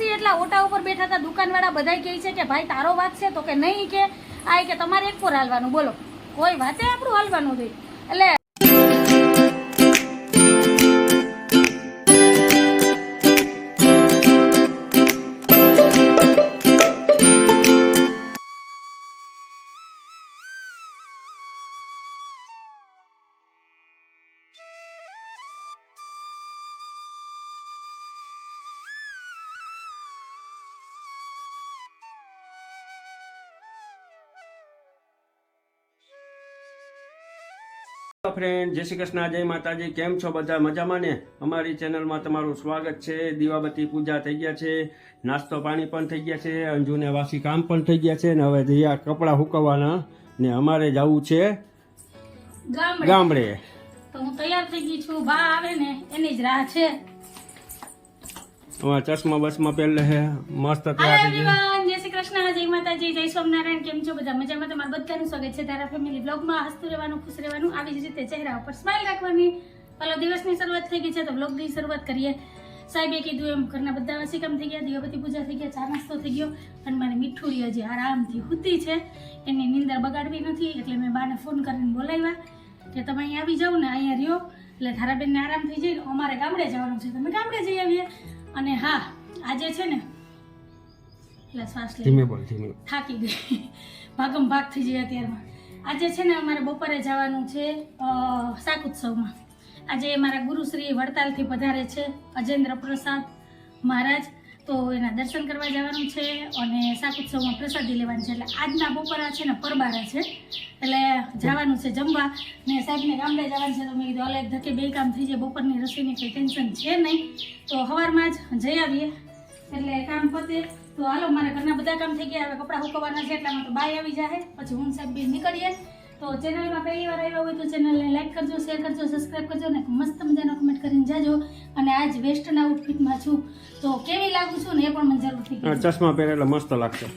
છીએ એટલા ઓટા ઉપર બેઠા હતા, દુકાનવાળા બધા કહે છે કે, ભાઈ, તારો વાત છે તો કે નહીં કે. આ કે, તમારે એક પર હાલવાનું. બોલો, કોઈ વાતે આપણું હાલવાનું નહીં. એટલે ફ્રેન્ડ જય શ્રી કૃષ્ણ જય માતાજી કેમ છો બધા? મજામાં ને? અમારી ચેનલમાં તમારું સ્વાગત છે. દીવાબત્તી પૂજા થઈ ગયા છે નાસ્તો પાણી પણ થઈ ગયા છે અંજુને વાસી કામ પણ થઈ ગયા છે ને હવે જયા કપડાં સુકવવાના ને અમારે જવું છે ગામડે. હું તૈયાર થઈ ગઈ છું બા આવે ને એની જ રાહ છે. ચશ્મા બસમાં પહેલે મસ્ત તૈયાર થઈ ગયા. કૃષ્ણ, જય માતાજી, જય સ્વામિનારાયણ, કેમ છો બધા? મજામાં? તમારું બધાનું સ્વાગત છે તારા ફેમિલી બ્લોગમાં હસતું રહેવાનું, ખુશ રહેવાનું, આવી જ રીતે ચહેરા ઉપર સ્માઇલ રાખવાની. પેલો દિવસની શરૂઆત થઈ ગઈ છે, તો બ્લોગની શરૂઆત કરીએ. સાહેબે કીધું એમ, ઘરના બધા વાસી કામ થઈ ગયા, દીવાબત્તી પૂજા થઈ ગયા, ચા નાસ્તો થઈ ગયો. અને મારી મીઠુડી જે આરામથી હુતી છે. એની નિંદર બગાડવી નથી, એટલે મેં બાને ફોન કરીને બોલાવ્યા કે તમે અહીંયા આવી જાઓ ને, અહીંયા રહ્યો. એટલે ધારાબેનને આરામ થઈ જાય અમારે ગામડે જવાનું છે. તમે ગામડે જઈ આવીએ. અને હા, આજે છે ને એટલે શ્વાસ ધીમે બોલ ધીમે. થાકી ગઈ. ભાગમ ભાગ થઈ જાય અત્યારમાં. આજે છે ને અમારે બપોરે જવાનું છે શાક ઉત્સવમાં. આજે મારા ગુરુશ્રી વડતાલથી પધારે છે અજેન્દ્ર પ્રસાદ મહારાજ. તો એના દર્શન કરવા જવાનું છે અને શાક ઉત્સવમાં પ્રસાદી લેવાની છે. એટલે આજના બપોરા છે ને પરબારા છે. એટલે જવાનું છે જમવા. ને સાહેબને ગામડે જવાનું છે તો મેં કીધું અલગ ધકે બે કામ થઈ જાય. બપોરની રસીની કંઈ ટેન્શન છે નહીં. તો સવારમાં જ જઈ આવીએ. એટલે કામ પતે. તો હાલો મારા ઘરના બધા કામ થઈ ગયા. હવે કપડાં સુકવવાના છે એટલામાં તો બાય આવી જાય પછી હું સાહેબ બી નીકળીએ. તો ચેનલમાં પહેલી વાર આવ્યા હોય તો ચેનલને લાઈક કરજો શેર કરજો સબસ્ક્રાઈબ કરજો ને મસ્ત મજાનો કમેન્ટ કરીને જાજો. અને આજ વેસ્ટર્ન આઉટફિટમાં છું. તો કેવી લાગુ છું ને એ પણ મને જરૂરથી ચશ્મા પહેરે મસ્ત લાગશે.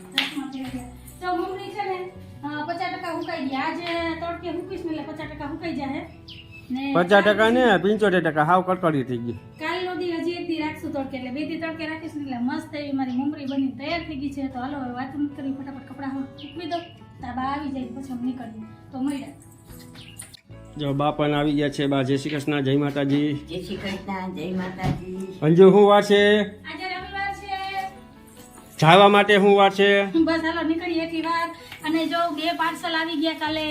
પહેરી. તો મમ્મી છે ને પચાસ ટકા હુકાઈ ગયા. આજે તડકે હુકીશ ને એટલે પચાસ ટકા હુકાઈ જાય પચાસ ટકા ને પંચોતેર ટકા. હાવ કટકડી થઈ ગઈ. એક રાખશું તડકે એટલે બે દી તડકે રાખીશ એટલે મસ્ત એવી મારી મમરી બની તૈયાર થઈ ગઈ છે. તો હાલો હવે વાત કરી કરવી ફટાફટ કપડાં મૂકવી દો તાબા આવી જાય પછી હું નીકળીએ તો મળ્યા જો બા પણ આવી ગયા છે બા. જય શ્રી કૃષ્ણ જય માતાજી. જય શ્રી કૃષ્ણ જય માતાજી. અંજુ હું વાર છે? આજે રવિવાર છે. જાવા માટે હું વાર છે? બસ હાલો નીકળી એટલી વાર. અને જો બે પાર્સલ આવી ગયા કાલે.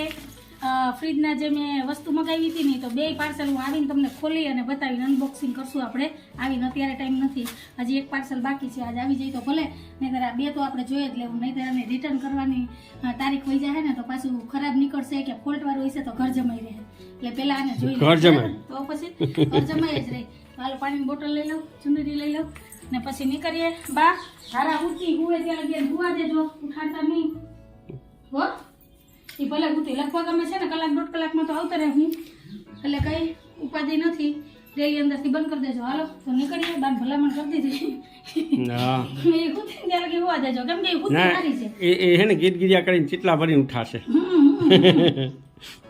ફ્રીજના જે મેં વસ્તુ મગાવી હતી ને તો બે પાર્સલ હું આવીને તમને ખોલી અને બતાવીને અનબોક્સિંગ કરશું આપણે. આવીને અત્યારે ટાઈમ નથી. હજી એક પાર્સલ બાકી છે આજે આવી જાય તો ભલે. નહીંતર આ બે તો આપણે જોઈએ જ લેવું. નહીં આને રિટર્ન કરવાની તારીખ હોઈ જાય ને તો પાછું ખરાબ નીકળશે કે ફોલ્ટ વાળું હશે તો ઘર જમાઈ રહે. એટલે પહેલાં આને જોઈ ઘર. જમાય. તો પછી ઘર જમાઈ જ રહી. હાલો પાણીની બોટલ લઈ લઉં ચુંદડી લઈ લઉં ને પછી નીકળીએ. બા હારા ઉઠી હુવે ત્યાં ગયા હુવા દેજો. ઉઠાડતા નહીં. હો? એ ભલે ઉઠી લખવા ગમે છે ને કલાક દોઢ કલાકમાં તો આવતા રહે હું. એટલે કંઈ ઉપાધિ નથી. ડેલી અંદરથી બંધ કરી દેજો. હાલો તો નીકળીએ. બાન ભલામણ કરી દીધી. હા એ ઉઠી ત્યાં લગી હુવા દેજો. કેમ કે એ સારી છે. એ હે ને ગીત ગીર્યા કરીને ચીટલા ભરીને ઉઠાશે.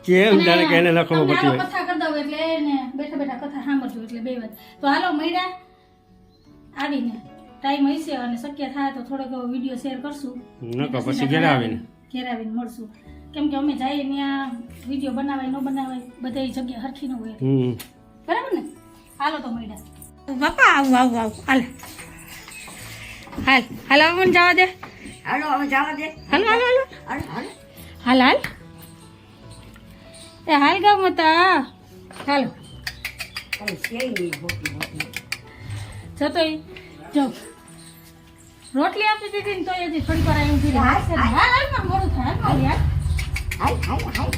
કેમ જાણે કે એને પડતી હોય? કથા કરી દઉં એટલે એને બેઠા બેઠા કથા સાંભળજો એટલે બે વાત. તો હાલો મળ્યા આવીને. ટાઈમ હશે અને શક્ય થાય તો થોડોક વીડિયો શેર કરશું. નકો પછી ઘેર આવીને. ઘેર આવીને મળશું. કેમ કે અમે જઈએ ત્યાં વીડિયો બનાવાય ન બનાવાય બધી જગ્યા હરખી ન હોય. બરાબર ને? હાલો તો મળ્યા. બાપા આવું આવું આવું. હાલ. હાલ હાલ હવે મને જવા દે. હાલો હવે જવા દે. હાલો હાલ હાલ. હાલો હાલો. હાલ એ હાલ ગામ હતા હાલો. જતો જો રોટલી આપી દીધી ને તો હજી થોડી વાર આવી હાલ હાલ પણ મોડું થાય હાલ યાર હાય હાય હાય.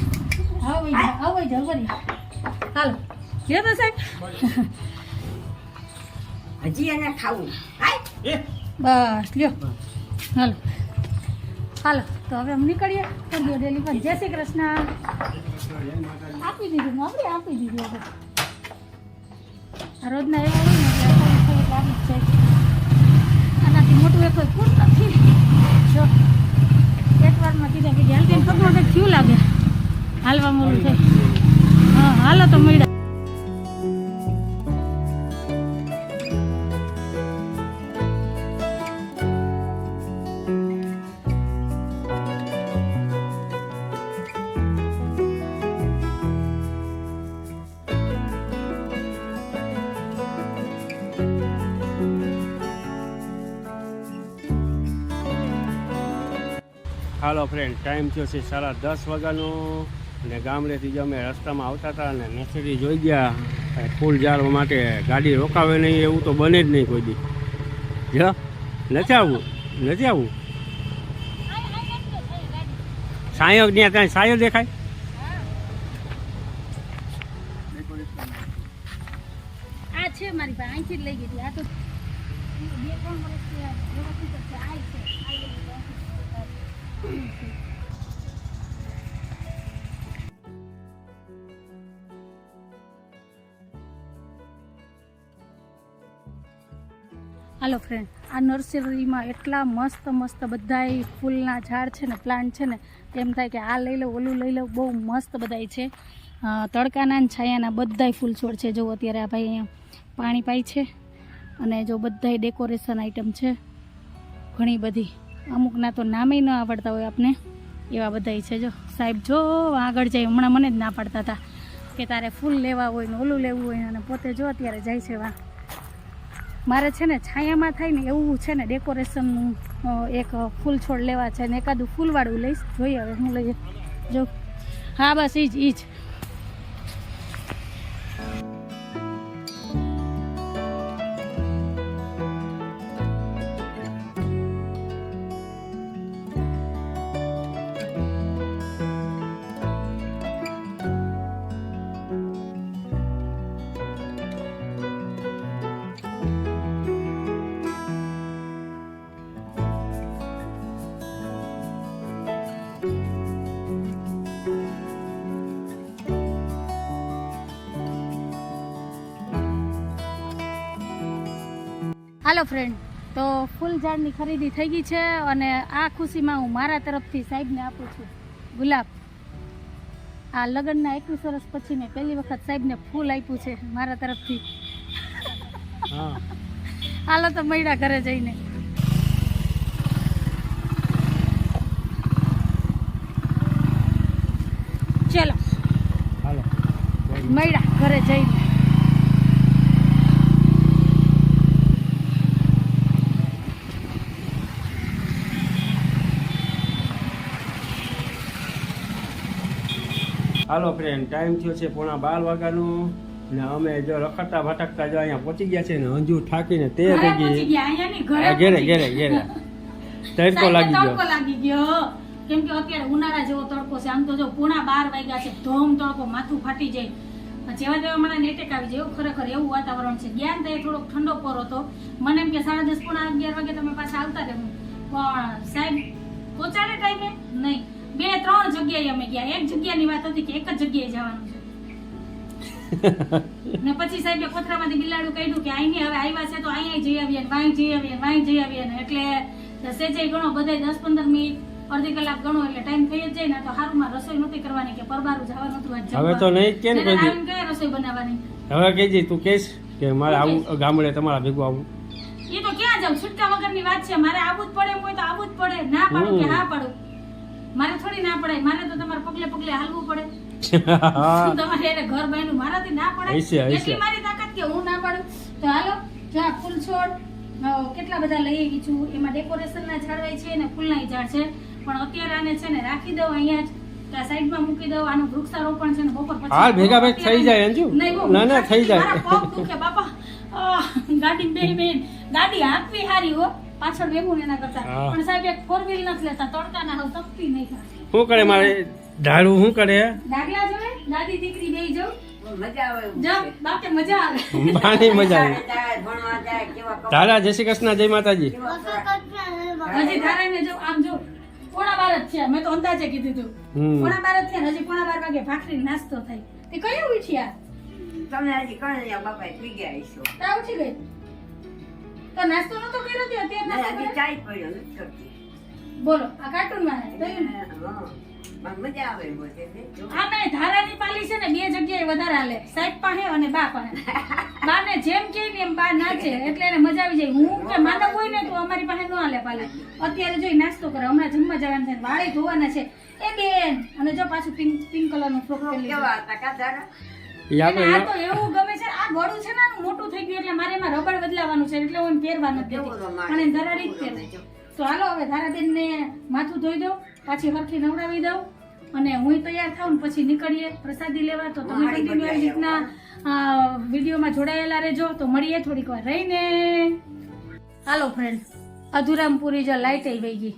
આવો ઈ, આવો. જલ્દી હાલો તો સાહેબ. હજી એને ખાવું. હાય. બસ લ્યો. હાલો. હાલો તો હવે અમે નીકળીએ. કરીએ ડેલી પણ જય શ્રી કૃષ્ણ. આપી દીધું આપણે આપી દીધું હવે. રોજના એવા હોય ને એટલે થોડુંક જ જાય. આનાથી મોટું એક કોઈ પૂર નથી જો. વારમાં કીધા કે હાલ તેને પગમાં લાગે. હાલવા મોડું છે. હા હાલો તો મળ્યા. હાલો ફ્રેન્ડ ટાઈમ થયો છે સાડા દસ વાગ્યાનો અને ગામડેથી જ અમે રસ્તામાં આવતા હતા અને નર્સરી જોઈ ગયા. ફૂલ ઝાડવા માટે ગાડી રોકાવે નહીં, એવું તો બને જ નહીં કોઈ દી. જ? નથી આવવું નથી આવવું સાયો ત્યાં ત્યાં સાયો દેખાય? મારી પાસે અહીંથી લઈ ગઈ આ તો બે ત્રણ વર્ષથી હાલો ફ્રેન્ડ આ નર્સરીમાં એટલા મસ્ત મસ્ત બધાય ફૂલના ઝાડ છે ને પ્લાન્ટ છે ને એમ થાય કે આ લઈ લો, ઓલું લઈ લો, બહુ મસ્ત બધાય છે. તડકાના ને છાયાના બધાય ફૂલ છોડ છે. જો અત્યારે આ ભાઈ અહીંયા પાણી પાય છે અને જો બધાય ડેકોરેશન આઇટમ છે. ઘણી બધી. અમુકના તો નામે ન આવડતા હોય આપને. એવા બધાય છે જો. સાહેબ, જો આગળ જાય. હમણાં મને જ ના પાડતા હતા કે તારે ફૂલ લેવા હોય ને ઓલું લેવું હોય અને પોતે જો અત્યારે જાય છે વા મારે છે ને છાયામાં થાય ને એવું છે ને ડેકોરેશનનું એક ફૂલ છોડ લેવા છે ને એકાદું ફૂલવાળું લઈશ. જોઈએ હવે હું લઈએ જો હા, બસ એ જ ઈ જ હાલો ફ્રેન્ડ તો ફૂલ ઝાડની ખરીદી થઈ ગઈ છે અને આ ખુશીમાં હું મારા તરફથી સાહેબને આપું છું. ગુલાબ આ લગ્નના એકવીસ વર્ષ પછી મેં પહેલી વખત સાહેબને ફૂલ આપ્યું છે મારા તરફથી. હાલો તો મૈડા ઘરે જઈને. ચલો. મૈડા ઘરે જઈને. હાલો ફ્રેન્ડ ટાઈમ થયો છે પોણા બાર વાગ્યાનું. ને અમે જો રખડતા ભટકતા જો અહીંયા પહોંચી ગયા છે ને અંજુ થાકીને તે થઈ ગઈ ઘરે ઘેરે ઘેરે તડકો લાગી ગયો. લાગી ગયો. કેમ કે અત્યારે ઉનાળા જેવો તડકો છે. આમ તો જો પોણા બાર વાગ્યા છે. ધોમ તડકો માથું ફાટી જાય. જેવા તેવા મને નેટેક આવી જાય એવું ખરેખર એવું વાતાવરણ છે. ગયા ને થોડોક ઠંડો પર હતો. મને એમ કે સાડા દસ પૂણા અગિયાર વાગે તમે પાછા આવતા રહેવું પણ સાહેબ પહોંચાડે ટાઈમે નહીં. બે ત્રણ જગ્યાએ અમે ગયા. એક જગ્યાની વાત હતી કે એક જ જગ્યાએ જવાનું છે. ને પછી સાહેબે કોથરામાંથી બિલાડું કાઢ્યું કે અહીં હવે આવ્યા છે તો અહીંયા જઈ આવીએ ને વાંઈ જઈ આવીએ ને વાંઈ જઈ આવીએ ને. એટલે સેજે ગણો બધાય દસ પંદર મિનિટ અડધી કલાક ગણો એટલે ટાઈમ થઈ જ જાય ને તો હારુંમાં રસોઈ નહોતી કરવાની કે પરબારું જવાનું હતું હવે તો નહીં કે ને કોઈ રસોઈ બનાવવાની? હવે કેજી તું કહીશ કે મારે આવું ગામડે તમારા ભેગું આવું. એ તો ક્યાં જાવ છૂટકા વગરની વાત છે. મારે આવું જ પડે એમ હોય તો આવું જ પડે. ના પાડું કે હા પાડું. મારે થોડી ના પડાય. મારે તો તમારે પગલે પગલે હાલવું પડે. તમારે એને ઘર બન્યું મારાથી ના. પડાય. એટલી મારી તાકાત કે હું ના પાડું. તો હાલો જો આ ફૂલ છોડ કેટલા બધા લઈ આવી છું. એમાં ડેકોરેશનના ઝાડવાય છે ને ફૂલના ઝાડ છે. પણ અત્યારે આને છે ને રાખી દઉં અહીંયા જ. સાઈડમાં મૂકી દઉં. આનું વૃક્ષારોપણ છે ને બપોર પછી હા, ભેગા ભેગ થઈ જાય, અંજુ. ના, ના, થઈ જાય. મારા પગ દુખે, બાપા. ગાડી બે બેન ગાડી હાંકવી હારી હો. પાછળ ભેગું એના કરતા. પણ સાહેબ એક ફોર વ્હીલ નથી લેતા તડકાના હવે તપતી નહીં. થાય શું કરે મારે? ધાડું શું કરે? દાખલા જોવે દાદી દીકરી બે જવું મજા આવે એવું જાવ છે. બાપે મજા આવે. પાણી મજા આવી. જાય, ભણવા જાય, કેવા કપડાં, તારા જય શ્રી કૃષ્ણ જય માતાજી. હજી ખોરાક. ને જો આમ જો પોણા બાર જ છે. મેં તો અંદાજે કીધું હતું પોણા બાર જ છે હજી પોણા બાર વાગે ભાખરી નાસ્તો થાય. તે કયું ઉઠ્યા તમે હજી કણૈયા બાપાએ પી ગયા હશો. ઉઠી ગઈ? તો નાસ્તો નતો કર્યો તે અત્યારે નાસ્તો કર્યો? ચાય પડ્યો નથી કરતી. બોલો આ કાર્ટૂનમાં થયું ને હા. મજા આવે. આ ધારાની પાલી છે ને બે જગ્યાએ વધારે હાલે સાહેબ પાસે અને બા પાસે બા જેમ કે એમ બા નાચે એટલે એને મજા આવી જાય હું કે માનવ હોય ને તો અમારી પાસે ન હાલે પાલી અત્યારે જોઈ નાસ્તો કરે હમણાં જમવા જવાનું છે વાળે ધોવાના છે એ બેન અને જો પાછું પિંક પિંક કલરનું ફ્રોક પહેરી અને એવું ગમે છે આ ગળું છે ને મોટું થઈ ગયું એટલે મારે એમાં રબડ બદલાવાનું છે એટલે હું પહેરવાનું જ નથી. એને ધરાડી જ પહેરે તો હાલો હવે ધારાબેન ને માથું ધોઈ દો પાછી હરખી નવડાવી દઉં અને હું તૈયાર થાઉં ને પછી નીકળીએ પ્રસાદી લેવા. તો તમે કન્ટિન્યુ આવી રીતના આ, વિડીયોમાં જોડાયેલા રહેજો. તો મળીએ થોડીક વાર. રહીને. હાલો ફ્રેન્ડ અધુરામપુરી જો લાઇટ આવી ગઈ.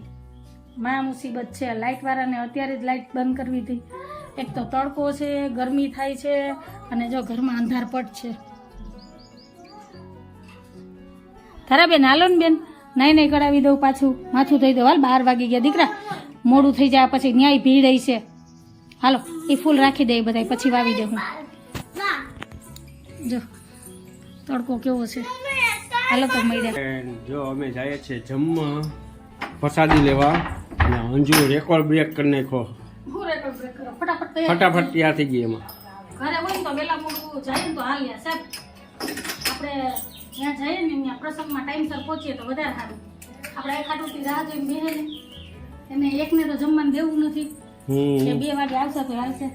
મા મુસીબત છે. લાઇટ વાળાને અત્યારે જ લાઇટ બંધ કરવી હતી એક તો તડકો છે, ગરમી થાય છે, અને જો ઘરમાં અંધારપટ છે. તારા બેન હાલો ને બેન. નહીં નહીં કરાવી દઉં પાછું. માથું થઈ દઉં. હાલ બાર વાગી ગયા. દીકરા, મોડું થઈ જાય, પછી ન્યાય ભીડ છે. હાલો, એ ફૂલ રાખી દે બધા પછી વાવી દે હું. જો, તડકો કેવો છે. હાલો તો મળ્યા જો અમે જઈએ છીએ જમવા, પ્રસાદી લેવા. અને અંજુ રેકોર્ડ બ્રેક કરી નાખો ફટાફટ તૈયાર ફટાફટ તૈયાર થઈ ગઈ એમાં. ઘરે હોય તો વેલા મોડું જાય ને તો હાલ્યા સાહેબ. આપણે ત્યાં જઈએ ને ત્યાં પ્રસંગમાં ટાઈમસર પહોંચીએ તો વધારે સારું. આપણે એક ખાટુથી રાહ જોઈને બેહે ને. એને એકને તો જમવાનું દેવું નથી. એ બે વાગે આવશે તો હાલશે.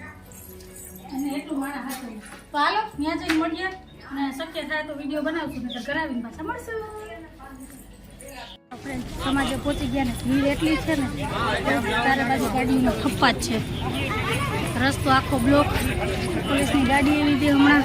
અને એટલું માણા હાથે. તો હાલો ત્યાં જઈને મળીએ. અને શક્ય થાય તો વીડિયો બનાવશું નહીં કરાવીને પાછા મળશું. સમાજે પહોંચી ગયા ને, ભીડ છે ને તારે બાજુ ગાડીનો ખપ્પા જ છે. રસ્તો આખો બ્લોક પોલીસની ગાડી એવી હતી હમણાં.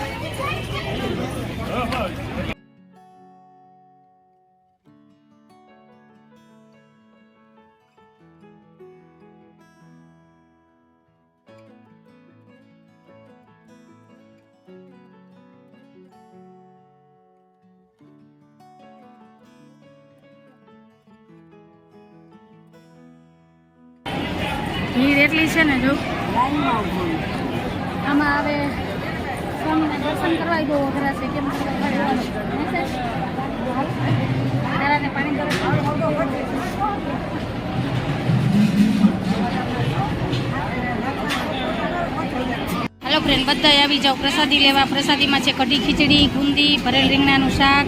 ફ્રેન્ડ બધા આવી જાઓ, પ્રસાદી લેવા. પ્રસાદીમાં છે કઢી, ખીચડી, ગુંદી, ભરેલ રીંગણાનું શાક,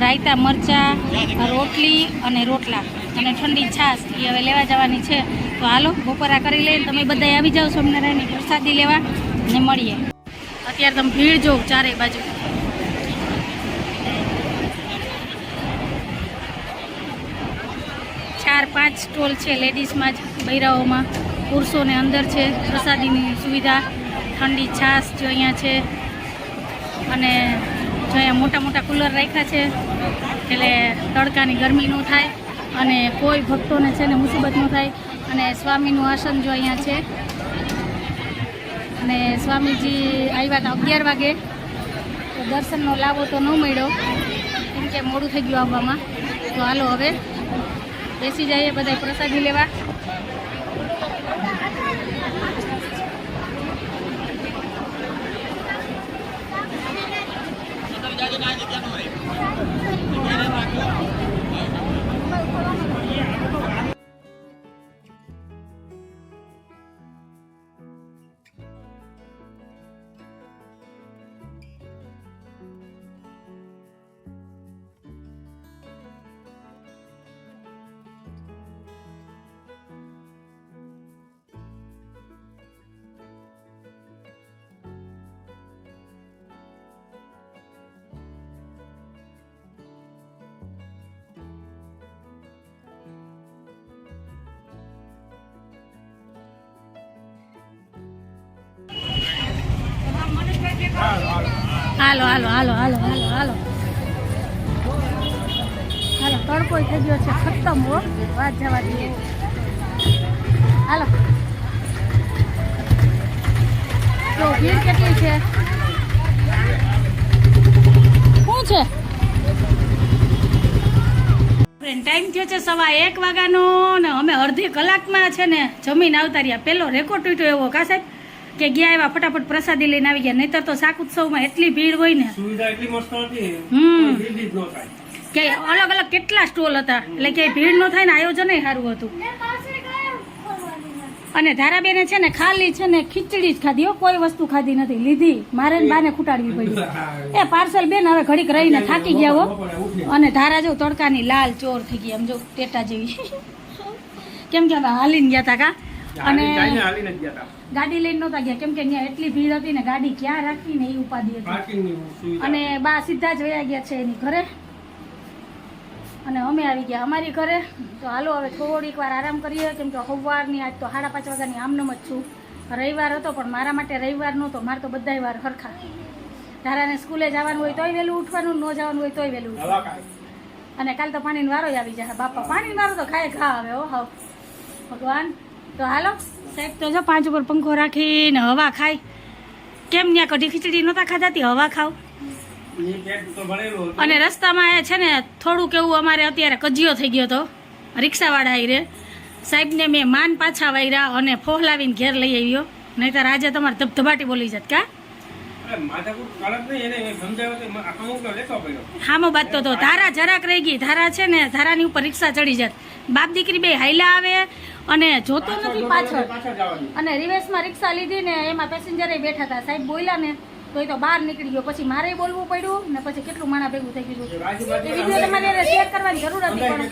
રાયતા, મરચા, રોટલી અને રોટલા. અને ઠંડી છાશ એ હવે લેવા જવાની છે. તો હાલો, બપોરા કરી લઈને તમે બધા આવી જાઓ સ્વામિનારાયણની પ્રસાદી લેવા અને મળીએ. અત્યારે તમે ભીડ જોઉં ચારે બાજુ. ચાર, પાંચ સ્ટોલ છે લેડીઝમાં જ, બૈરાઓમાં, પુરુષોને અંદર છે, પ્રસાદીની સુવિધા. ઠંડી છાશ જો અહીંયા છે અને જો અહીંયા મોટા મોટા કુલર રાખ્યા છે, એટલે તડકાની ગરમી ન થાય અને કોઈ ભક્તોને છે ને મુસીબત ન થાય. અને સ્વામીનું આસન જો અહીંયા છે, અને સ્વામીજી આવ્યા હતા અગિયાર વાગે, તો દર્શનનો લાવો તો ન મળ્યો, કેમ કે મોડું થઈ ગયું આવવામાં. તો હાલો હવે બેસી જઈએ બધા પ્રસાદી લેવા. હાલો હાલો હાલો હાલો હાલો હાલો. હાલો, તડકો થઈ ગયો છે ખતમ, હો. વાત જવા દઈએ. હાલો. તો ભીડ કેટલી છે? શું છે? ટાઈમ થયો છે સવા એક વાગ્યાનો ને અમે અડધી કલાકમાં છે ને જમીન આવતા રહ્યા. પેલો રેકોર્ડ તૂટ્યો એવો, કા સાહેબ? કે ગયા એવા ફટાફટ પ્રસાદી લઈને આવી ગયા. નહીતર તો શાક ઉત્સવમાં એટલી ભીડ હોય ને. સુવિધા એટલી મસ્ત હતી. હમ. કોઈ ભીડ જ ન થાય. કે અલગ અલગ કેટલા સ્ટોલ હતા. એટલે કે ભીડ ન થાય ને આયોજન સારું હતું. અને ધારાબેને છે ને ખાલી છે ને ખીચડી જ ખાધી હો. કોઈ વસ્તુ ખાધી નથી. લીધી. મારે ને બાને ખૂટાડવી પડી. એ પાર્સલ બેન હવે ઘડીક રહીને થાકી ગયા હો. અને ધારા જો તડકાની લાલ ચોર થઈ ગઈ. આમ જો ટેટા જેવી. કેમ કે હવે હાલીને ગયા હતા કા? અને ગાડી લઈને નહોતા ગયા. કેમ કે ત્યાં એટલી ભીડ હતી ને ગાડી ક્યાં રાખી ને એ ઉપાધિ હતી. અને બા સીધા જ વયા ગયા છે એની ઘરે. અને અમે આવી ગયા અમારી ઘરે. તો હાલો હવે થોડીક વાર આરામ કરીએ. કેમ કે સવારની આજ તો સાડા પાંચ વાગ્યાની આમનમ જ છું. રવિવાર હતો પણ મારા માટે રવિવાર નહોતો. મારે તો બધાય વાર સરખા ધારાને સ્કૂલે જવાનું હોય તોય વહેલું ઉઠવાનું ન જવાનું હોય તોય વહેલું ઉઠવાનું. અને કાલ તો પાણીનો વારો આવી જાય બાપા પાણીનો વારો તો ખાય ખા હવે ઓ હાવ. ભગવાન. તો હાલો. સાહેબ તો જો પાંચ ઉપર પંખો રાખીને હવા ખાય. કેમ ત્યાં કઢી ખીચડી નહોતા ખાધાતી હવા ખાવ. અને રસ્તામાં એ છે ને થોડુંક એવું અમારે અત્યારે કજિયો થઈ ગયો હતો રિક્ષાવાળા આઈ સાહેબને મેં માન પાછા વાયરા અને ફોહલાવીને ઘેર લઈ આવ્યો. નહીતર આજે તમારે ધબધબાટી બોલી જત કા? હામો બાદ તો ધારા જરાક રહી ગઈ. ધારા છે ને ધારાની ઉપર રિક્ષા ચડી જાત. બાપ દીકરી બે હાઈલા આવે અને જોતો નથી પાછળ અને રિવેશમાં રિક્ષા લીધી ને એમાં પેસેન્જરે બેઠા હતા. સાહેબ બોલ્યા ને તો એ તો બહાર નીકળી ગયો. પછી મારે બોલવું પડ્યું ને પછી કેટલું માણા ભેગું થઈ ગયું. એ વીડિયો તમારે શેર કરવાની જરૂર હતી પણ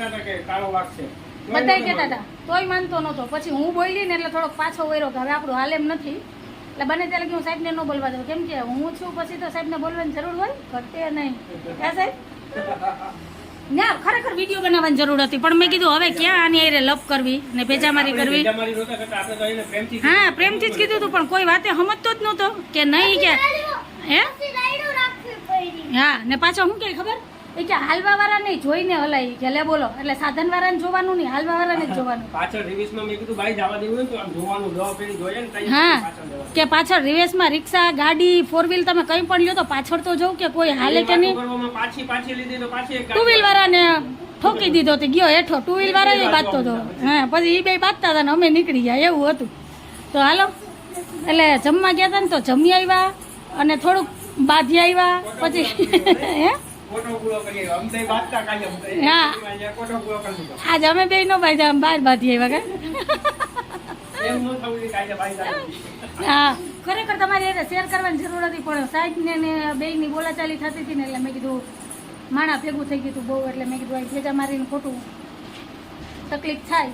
બધા કહેતા હતા. તોય માનતો નહોતો. પછી હું બોલી ને એટલે થોડોક પાછો વળ્યો કે હવે આપણું હાલ એમ નથી. એટલે બને ત્યારે કે હું સાહેબને ન બોલવા દઉં કેમ કે હું છું પછી તો સાહેબને બોલવાની જરૂર હોય? ઘટે નહીં. ક્યાં સાહેબ? ના ખરેખર વીડિયો બનાવવાની જરૂર હતી પણ મેં કીધું હવે ક્યાં આની હારે લપ કરવી ને ભેજામારી કરવી? હા પ્રેમથી જ કીધું હતું પણ કોઈ વાતે સમજતો જ નહોતો કે નહીં કે હે હા ને પાછો શું કે ખબર? એ કે હાલવા વાળાને જોઈને હલાઈ ગયા લે બોલો. એટલે સાધન વાળાને જોવાનું નહીં હાલવા વાળાને જ જોવાનું. પાછળ રિવર્સમાં મેં કીધું ભાઈ જવા દેવું તો આમ જોવાનું દવા પેલી જોઈએ ને હા. કે પાછળ રિવેશમાં રિક્ષા ગાડી ફોર વ્હીલ તમે કંઈ પણ લ્યો તો પાછળ તો જોઉં કે કોઈ હાલે કે નહીં? પાછી પાછી લીધી તો પાછી એક ટુ વ્હીલ વાળાને ઠોકી દીધો તો ગયો હેઠો. ટુ વ્હીલ વાળા એ બાંધતો હતો હા પછી એ બે બાંધતા હતા ને અમે નીકળી ગયા એવું હતું. તો હાલો. એટલે જમવા ગયા હતા ને તો જમી આવ્યા અને થોડુંક બાધી આવ્યા પછી હે? આજે અમે બે નો ભાઈ બહાર બાંધી આવ્યા ન. હા. ખરેખર તમારી એને શેર કરવાની જરૂર હતી પણ સાહેબને ને બેયની બોલાચાલી થતી હતી ને એટલે મેં કીધું માણા ભેગું થઈ ગયું હતું બહુ એટલે મેં કીધું ભેજા મારીને ખોટું તકલીફ થાય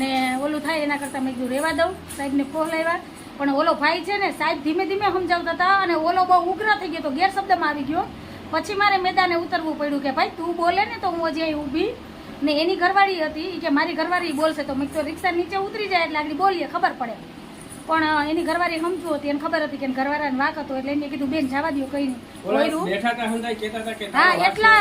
ને ઓલું થાય એના કરતાં મેં કીધું રહેવા દઉં. સાહેબને ફોન લાવ્યા. પણ ઓલો ભાઈ છે ને સાહેબ ધીમે ધીમે સમજાવતા હતા અને ઓલો બહુ ઉગ્ર થઈ ગયો તો ગેરશબ્દમાં આવી ગયો. પછી મારે મેદાને ઉતરવું પડ્યું કે ભાઈ તું બોલે ને તો હું હજી અહીં ઊભી. ને એની ઘરવાળી હતી કે મારી ઘરવાળી બોલશે તો મેં તો રિક્ષા નીચે ઉતરી જાય એટલે આગળ બોલીએ ખબર પડે. પણ એની ઘરવાળી સમજુ હતી એને ખબર હતી કે ઘરવાળાને વાક હતો એટલે એને કીધું બેન જવા દો કઈ નહીં હા એટલા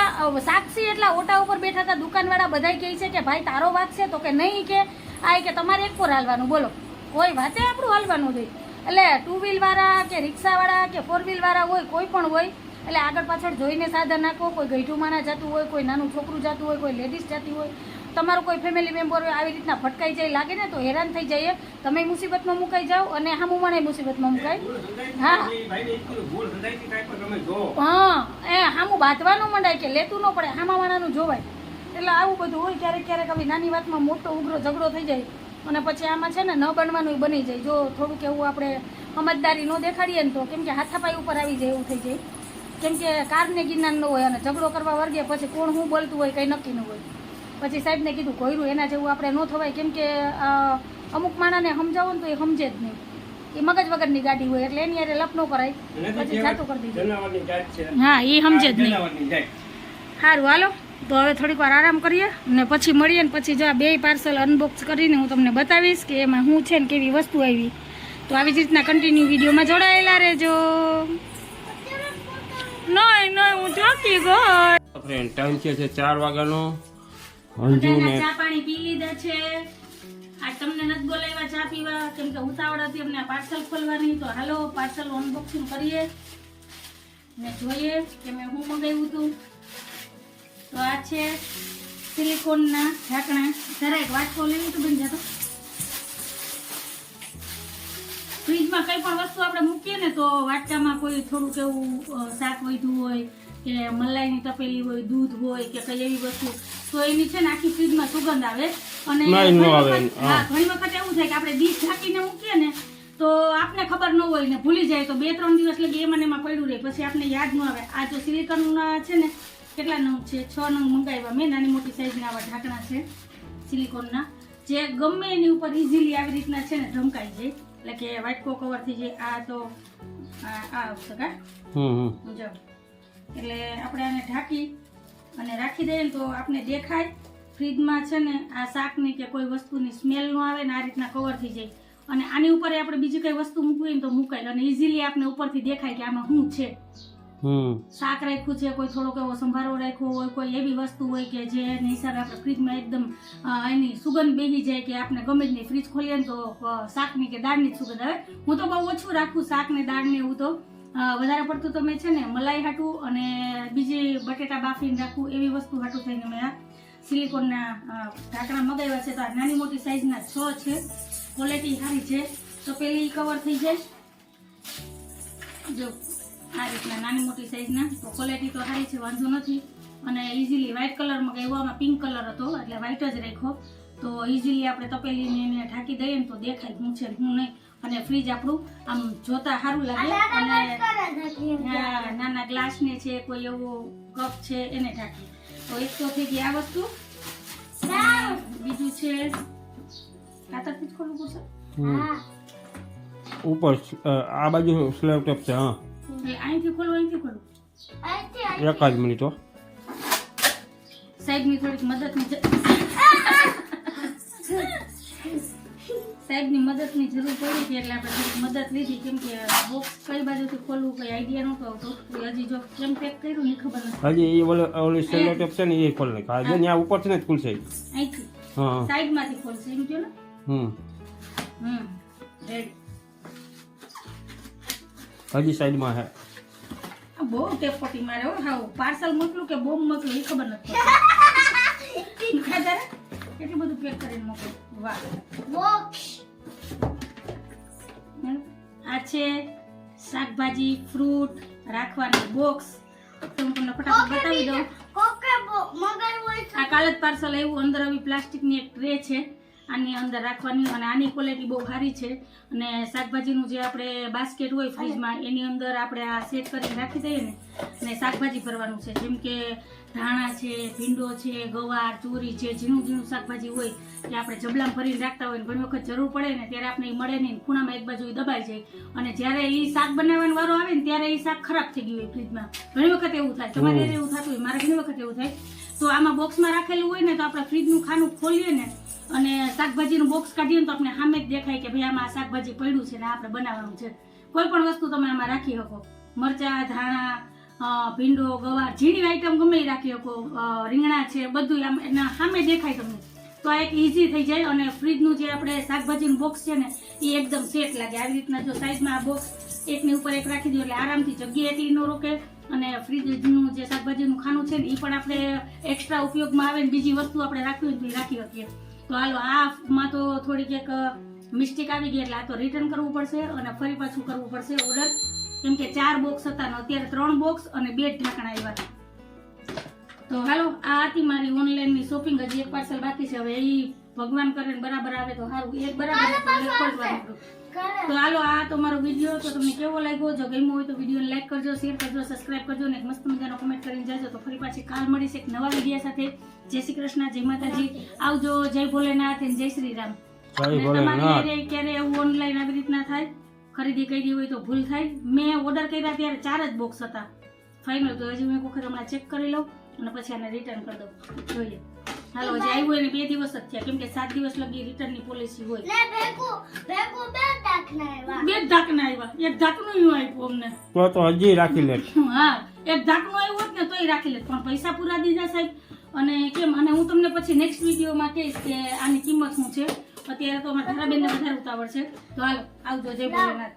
સાક્ષી એટલા ઓટા ઉપર બેઠા હતા દુકાનવાળા બધાય કહે છે કે ભાઈ તારો વાક છે તો કે નહીં કે આ કે તમારે એક પર હાલવાનું. બોલો. કોઈ વાતે આપણું હાલવાનું જોઈએ એટલે ટુ વ્હીલ વાળા કે રિક્ષાવાળા કે ફોર વ્હીલ વાળા હોય કોઈ પણ હોય એટલે આગળ પાછળ જોઈને સાધન નાખો, કોઈ ગઈઢું માણા જતું હોય, કોઈ નાનું છોકરું જતું હોય, કોઈ લેડીઝ જતી હોય. તમારું કોઈ ફેમિલી મેમ્બર આવી રીતના ફટકાઈ જાય, લાગે ને તો હેરાન થઈ જઈએ તમે મુસીબતમાં મુકાઈ જાઓ અને હામું મને મુસીબતમાં મુકાય. હા. હા, એ હામું બાંધવાનું મંડાય કે લેતું ન પડે, હામા માણાનું જોવાય. એટલે આવું બધું હોય, ક્યારેક ક્યારેક આવી નાની વાતમાં મોટો ઉગ્રો ઝઘડો થઈ જાય. અને પછી આમાં છે ને ન બનવાનું બની જાય. જો થોડુંક એવું આપણે સમજદારી ન દેખાડીએ ને તો, કેમ કે હાથાપાઈ ઉપર આવી જાય, એવું થઈ જાય. કેમ કે કારને જ્ઞાન ન હોય અને ઝઘડો કરવા વર્ગે પછી કોણ શું બોલતું હોય કંઈ નક્કી ન હોય. પછી સાહેબને કીધું કોયરું એના જેવું આપણે ન થવાય. કેમ કે અમુક માણસને સમજાવો ને તો એ સમજે જ નહીં. એ મગજ વગરની ગાડી હોય એટલે એની હારે લપ ન કરાય. પછી જાતું કરી દીધું. હા એ સમજે જ નહીં. સારું હાલો. તો હવે થોડીક વાર આરામ કરીએ ને પછી મળીએ ને પછી જો આ બે પાર્સલ અનબોક્સ કરીને હું તમને બતાવીશ કે એમાં શું છે ને કેવી વસ્તુ આવી. તો આવી જ રીતના કન્ટિન્યુ વિડીયોમાં જોડાયેલા રહેજો. નહીં નહીં હું થાકી ગઈ. ફ્રેન્ડ ટાઈમ છે છે ચાર વાગ્યાનો. અંજુ ને ચા પાણી પી લીધા છે. આ તમને નથી બોલાવ્યા ચા પીવા કેમ કે ઉતાવળાથી હતી અમને પાર્સલ ખોલવાની તો હાલો પાર્સલ અનબોક્સિંગ કરીએ. ને જોઈએ કે મેં હું મંગાવ્યું હતું. તો આ છે સિલિકોનના ઢાંકણા. જરા એક વાટકો લેવી તો બની જતો ફ્રીજમાં કંઈ પણ વસ્તુ આપણે મૂકીએ ને તો વાટકામાં કોઈ થોડુંક એવું શાક વધ્યું હોય કે મલાઈની તપેલી હોય દૂધ હોય કે કઈ એવી વસ્તુ તો એની છે ને આખી ફ્રીજમાં સુગંધ આવે. અને ઘણી વખત- હા. ઘણી વખત એવું થાય કે આપણે ડીશ ઢાંકીને મૂકીએ ને તો આપને ખબર ન હોય ને ભૂલી જાય તો બે ત્રણ દિવસ લગી એમાં એમાં પડ્યું રહે. પછી આપને યાદ ન આવે. આ જો સિલિકોનના છે ને કેટલા નંગ છે? છ નંગ મંગાવ્યા મેં નાની મોટી સાઈઝના આવા ઢાંકણા છે સિલિકોનના. જે ગમે એની ઉપર ઇઝીલી આવી રીતના છે ને ઢંકાઈ જાય. એટલે કે વાટકો કવરથી જે જાય આ તો આ આવશે કા? જો. એટલે આપણે આને ઢાંકી અને રાખી દઈએ ને તો આપણે દેખાય. ફ્રીજમાં છે ને આ શાકની કે કોઈ વસ્તુની સ્મેલ ન આવે ને આ રીતના કવર થઈ જાય. અને આની ઉપર આપણે બીજી કઈ વસ્તુ મૂકવી તો મૂકાય. અને ઇઝીલી આપણે ઉપરથી દેખાય કે આમાં શું છે. શાક રાખ્યું છે, કોઈ થોડોક એવો સંભારો રાખ્યો હોય, કોઈ એવી વસ્તુ હોય કે જે હિસાબે આપણે ફ્રીજમાં એકદમ એની સુગંધ બેસી જાય કે આપણે ગમે જ નહીં ફ્રીજ ખોલીએ ને તો શાકની કે દાળની જ સુગંધ આવે. હું તો બહુ ઓછું રાખું શાક ને દાળ એવું તો. વધારે પડતું તો મેં છે ને મલાઈ હાટું અને બીજી બટેટા બાફીને રાખું એવી વસ્તુ હાટું થઈને મેં આ સિલિકોનના ઢાંકણા મગાવ્યા છે. તો આ નાની મોટી સાઈઝના છ છે. ક્વોલિટી સારી છે. તો પેલી કવર થઈ જાય. જો. આ રીતના નાની મોટી સાઈઝના તો ક્વોલિટી તો સારી છે વાંધો નથી. અને ઇઝીલી વ્હાઇટ કલરમાં મગાવ્યો આમાં પિંક કલર હતો એટલે વ્હાઇટ જ રાખ્યો. તો ઇઝીલી આપણે તપેલીને એને ઢાંકી દઈએ ને તો દેખાય હું છે હું નહીં. અને ફ્રીજ આપણું આમ જોતા સારું લાગે. અને આ નાના ગ્લાસને છે કોઈ એવો કપ છે એને ઢાંકી તો એક તો થઈ ગઈ આ વસ્તુ. બીજું છે કાતરથી જ ખોલવું પડશે? ઉપર આ બાજુ સ્લેબ ટેપ છે હા. અહીંથી ખોલવું અહીંથી ખોલવું એક જ મિનિટ હો. સાહેબની થોડીક મદદની સાહેબની મદદની જરૂર પડી હતી એટલે આપણે થોડીક મદદ લીધી. કેમ કે બોક્સ કઈ બાજુથી ખોલવું કઈ આઈડિયા નહોતો આવતો તો હજી જો કેમ પેક કર્યું ને ખબર નથી. હજી એ ઓલે ઓલી સેલો ટેપ છે ને એ ખોલ નાખ આજે ત્યાં છે ને ખુલશે. અહીંથી. સાઈડમાંથી ખોલશે. એમ કહો ને. હમ. હમ રેડી હજી સાઈડમાં હે. આ બહુ ટેપોટી મારે હો. પાર્સલ મોકલું કે બોમ્બ મોકલું એ ખબર નથી? કેટલું બધું પેક કરીને મોકલું. વાહ. બોક્સ આ છે શાકભાજી ફ્રૂટ રાખવાની બોક્સ તો હું તમને ફટાફટ બતાવી દઉં. આ કાલ જ પાર્સલ આવ્યું. અંદર આવી પ્લાસ્ટિકની એક ટ્રે છે. આની અંદર રાખવાની અને આની ક્વોલિટી બહુ સારી છે. અને શાકભાજીનું જે આપણે બાસ્કેટ હોય ફ્રીજમાં એની અંદર આપણે આ સેટ કરીને રાખી દઈએ ને અને શાકભાજી ભરવાનું છે. જેમ કે ધાણા છે ભીંડો છે ગવાર ચોરી છે ઝીણું ઝીણું શાકભાજી હોય કે આપણે જબલામાં ભરીને રાખતા હોય ને ઘણી વખત જરૂર પડે ને ત્યારે આપણે એ મળે નહીં ખૂણામાં એક બાજુ દબાઈ જાય. અને જ્યારે એ શાક બનાવવાનો વારો આવે ને ત્યારે એ શાક ખરાબ થઈ ગયું હોય ફ્રીજમાં ઘણી વખત એવું થાય. તમારે એવું થતું હોય મારે ઘણી વખત એવું થાય. તો આમાં બોક્સમાં રાખેલું હોય ને તો આપણે ફ્રીજનું ખાનું ખોલીએ ને અને શાકભાજીનું બોક્સ કાઢીએ ને તો આપણે સામે જ દેખાય કે ભાઈ આમાં શાકભાજી પડ્યું છે ને આપણે બનાવવાનું છે. કોઈ પણ વસ્તુ તમે આમાં રાખી શકો. મરચા, ધાણા ભીંડો, ગવાર ઝીણી આઈટમ ગમે એ રાખી શકો. રીંગણા છે બધું આમ એના સામે દેખાય તમને. તો આ એક ઇઝી થઈ જાય અને ફ્રીજનું જે આપણે શાકભાજીનું બોક્સ છે ને એ એકદમ સેટ લાગે. આવી રીતના જો સાઈઝમાં આ બોક્સ એકની ઉપર એક રાખી દો એટલે આરામથી જગ્યા એટલી ન રોકે. અને ફ્રીજનું જે શાકભાજીનું ખાનું છે ને એ પણ આપણે એક્સ્ટ્રા ઉપયોગમાં આવે ને બીજી વસ્તુ આપણે રાખવી જોઈએ રાખી શકીએ. તો હાલો આમાં તો થોડીક એક મિસ્ટેક આવી ગઈ એટલે આ તો રિટર્ન કરવું પડશે અને ફરી પાછું કરવું પડશે ઓર્ડર કેમ કે ચાર બોક્સ હતા ને અત્યારે ત્રણ બોક્સ અને બે ઢાંકણા આવ્યા તો હાલો આ હતી મારી ઓનલાઈનની શોપિંગ હજી એક પાર્સલ બાકી છે. હવે એ ભગવાન કરે બરાબર આવે તો સારું. એક બરાબર તો હાલો આ તો મારો વીડિયો તો તમને કેવો લાગ્યો? જો ગમ્યો હોય તો વિડીયોને લાઈક કરજો શેર કરજો સબસ્ક્રાઈબ કરજો અને એક મસ્ત મજાનો કમેન્ટ કરીને જજો. તો ફરી પાછી કાલ મળીશ એક નવા વીડિયો સાથે. જય શ્રી કૃષ્ણ જય માતાજી. આવજો જય ભોલેનાથ અને જય શ્રી રામ. તમારી ક્યારે એવું ઓનલાઈન આવી રીતના થાય? ખરીદી કરી હોય તો ભૂલ થાય. મેં ઓર્ડર કર્યા ત્યારે ચાર જ બોક્સ હતા. ફાઇનલ તો હજી હું એક વખત હમણાં ચેક કરી લઉં અને પછી આને રિટર્ન કરી દઉં. જોઈએ. હાલો હજી આવ્યું એને બે દિવસ જ થયા. કેમ કે સાત દિવસ લગી રિટર્નની પોલિસી હોય. બે જ ઢાંકણા આવ્યા એક ઢાંકણું ય આપ્યું અમને. તો તો હજી રાખી લે. હા. એક ઢાંકણું આવ્યું હોત ને તોય રાખી લે. પણ પૈસા પૂરા દીધા સાહેબ. અને કેમ અને હું તમને પછી નેક્સ્ટ વિડીયોમાં કહીશ કે આની કિંમત શું છે. અત્યારે તો અમારા ધારાબેનને વધારે ઉતાવળ છે. તો હાલો આવજો. જય ભોલેનાથ.